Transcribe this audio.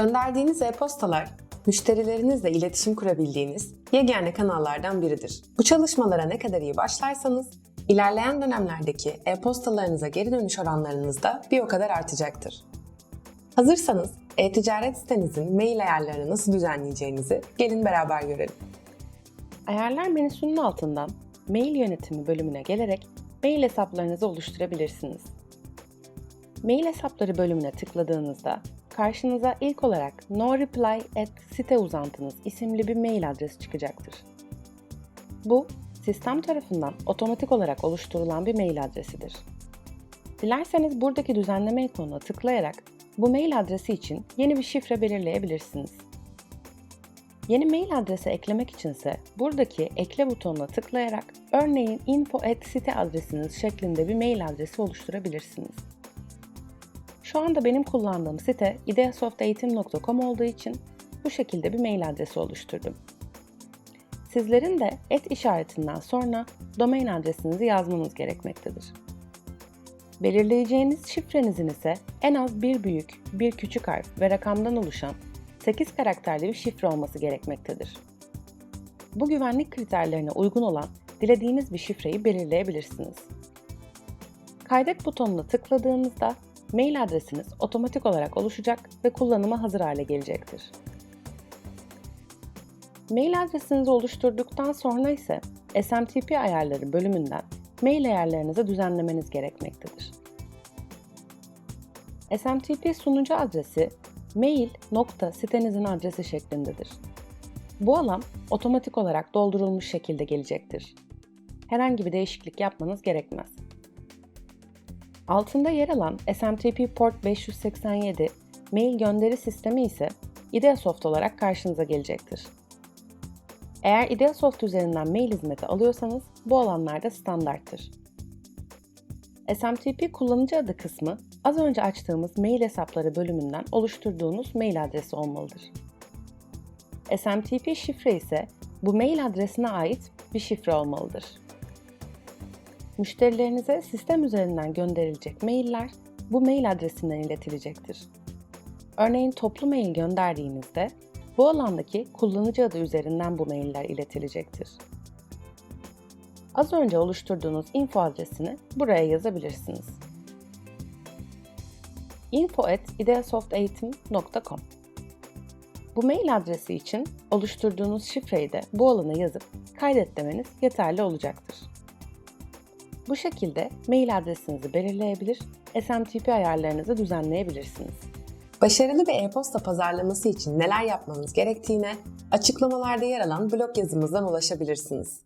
Gönderdiğiniz e-postalar, müşterilerinizle iletişim kurabildiğiniz yegane kanallardan biridir. Bu çalışmalara ne kadar iyi başlarsanız, ilerleyen dönemlerdeki e-postalarınıza geri dönüş oranlarınız da bir o kadar artacaktır. Hazırsanız e-ticaret sitenizin mail ayarlarını nasıl düzenleyeceğinizi gelin beraber görelim. Ayarlar menüsünün altından Mail Yönetimi bölümüne gelerek mail hesaplarınızı oluşturabilirsiniz. Mail hesapları bölümüne tıkladığınızda karşınıza ilk olarak no reply at site uzantınız isimli bir mail adresi çıkacaktır. Bu, sistem tarafından otomatik olarak oluşturulan bir mail adresidir. Dilerseniz buradaki düzenleme ikonuna tıklayarak bu mail adresi için yeni bir şifre belirleyebilirsiniz. Yeni mail adresi eklemek içinse buradaki ekle butonuna tıklayarak örneğin info at site adresiniz şeklinde bir mail adresi oluşturabilirsiniz. Şu anda benim kullandığım site ideasofteğitim.com olduğu için bu şekilde bir mail adresi oluşturdum. Sizlerin de et işaretinden sonra domain adresinizi yazmanız gerekmektedir. Belirleyeceğiniz şifrenizin ise en az bir büyük, bir küçük harf ve rakamdan oluşan 8 karakterli bir şifre olması gerekmektedir. Bu güvenlik kriterlerine uygun olan dilediğiniz bir şifreyi belirleyebilirsiniz. Kaydet butonuna tıkladığınızda mail adresiniz otomatik olarak oluşacak ve kullanıma hazır hale gelecektir. Mail adresinizi oluşturduktan sonra ise SMTP ayarları bölümünden mail ayarlarınızı düzenlemeniz gerekmektedir. SMTP sunucu adresi mail nokta sitenizin adresi şeklindedir. Bu alan otomatik olarak doldurulmuş şekilde gelecektir. Herhangi bir değişiklik yapmanız gerekmez. Altında yer alan SMTP Port 587 mail gönderi sistemi ise Ideasoft olarak karşınıza gelecektir. Eğer Ideasoft üzerinden mail hizmeti alıyorsanız bu alanlarda standarttır. SMTP kullanıcı adı kısmı az önce açtığımız mail hesapları bölümünden oluşturduğunuz mail adresi olmalıdır. SMTP şifre ise bu mail adresine ait bir şifre olmalıdır. Müşterilerinize sistem üzerinden gönderilecek mailler bu mail adresinden iletilecektir. Örneğin toplu mail gönderdiğinizde bu alandaki kullanıcı adı üzerinden bu mailler iletilecektir. Az önce oluşturduğunuz info adresini buraya yazabilirsiniz. info@ideasofteğitim.com Bu mail adresi için oluşturduğunuz şifreyi de bu alana yazıp kaydet demeniz yeterli olacaktır. Bu şekilde mail adresinizi belirleyebilir, SMTP ayarlarınızı düzenleyebilirsiniz. Başarılı bir e-posta pazarlaması için neler yapmanız gerektiğine açıklamalarda yer alan blog yazımızdan ulaşabilirsiniz.